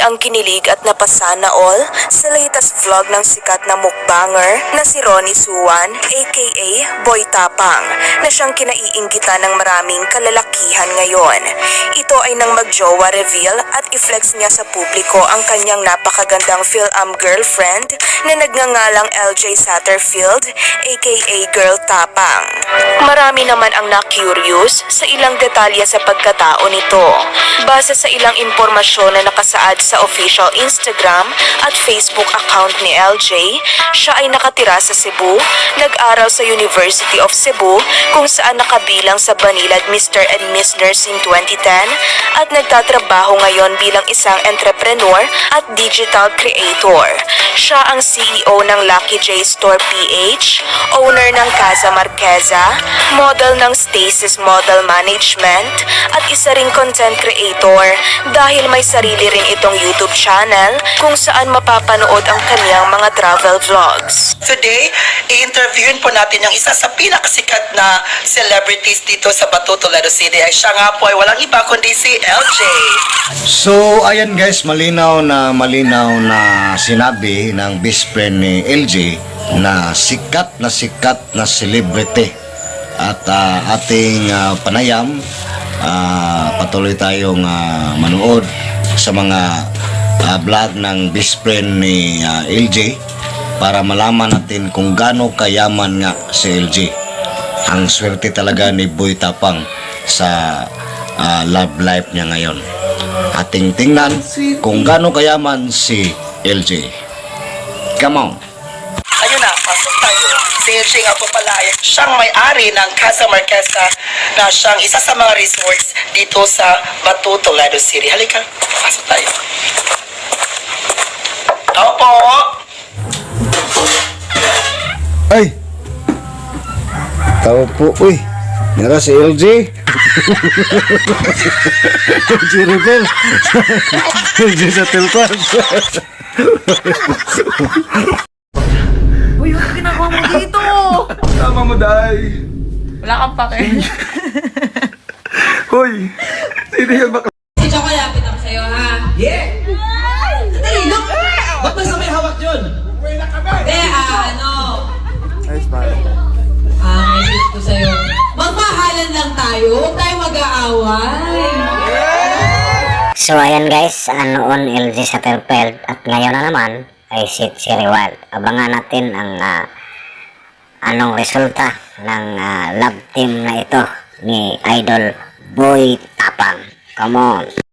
ang kinilig at napasana all sa latest vlog ng sikat na mukbanger na si Ronnie Suwan aka Boy Tapang na siyang kinaiinggitan ng maraming kalalakihan ngayon. Ito ay nang magjowa reveal at i-flex niya sa publiko ang kanyang napakagandang Phil-Am girlfriend na nagngangalang LJ Satterfield aka Girl Tapang. Marami naman ang na-curious sa ilang detalye sa pagkatao nito. Base sa ilang impormasyon na nakasaad sa official Instagram at Facebook account ni LJ, siya ay nakatira sa Cebu, nag-aral sa University of Cebu kung saan nakabilang sa Banilad Mr. and Miss Nursing 2010 at nagtatrabaho ngayon bilang isang entrepreneur at digital creator. Siya ang CEO ng Lucky J Store PH, owner ng Casa Marqueza, model ng Stasis Model Management, at isa ring content creator dahil may sarili rin itong YouTube channel kung saan mapapanood ang kanyang mga travel vlogs. Today, i-interviewin po natin yung isa sa pinakasikat na celebrities dito sa Bato, Toledo City. Ay siya nga po ay walang iba kundi si LJ. So, ayan guys, malinaw na malinaw na sinabi ng best friend ni LJ na sikat na sikat na celebrity. At ah, ating ah, panayam, ah, patuloy tayong ah, manood sa mga ah, vlog ng best friend ni ah, LJ para malaman natin kung gaano kayaman nga si LJ. Ang swerte talaga ni Boy Tapang sa ah, love life niya ngayon. Ating tingnan kung gaano kayaman si LJ. Come on. Pasok tayo. Si pala ay siyang may-ari ng Casa Marquesa na siyang isa sa mga resorts dito sa Bato, Toledo City. Halika, pasok tayo. Tao po. Ay! Tao po, uy. Nara si LJ. LJ Rebel. LJ sa Tilpan. Day. Wala kang pake. Hoy, sino yung bakla? Si Choco, lapit ako sa'yo, ha? Yeah! Look! Ba't basta may hawak yun? Hindi, ah, ano? Ah, may gift ko sa'yo. Magmahalan lang tayo. Huwag tayo mag-aaway. So ayan guys, ano noon LG Satterfield at ngayon na naman ay si Cherry Wild. Abangan natin ang ah, anong resulta ng ah, love team na ito ni Idol Boy Tapang. Come on!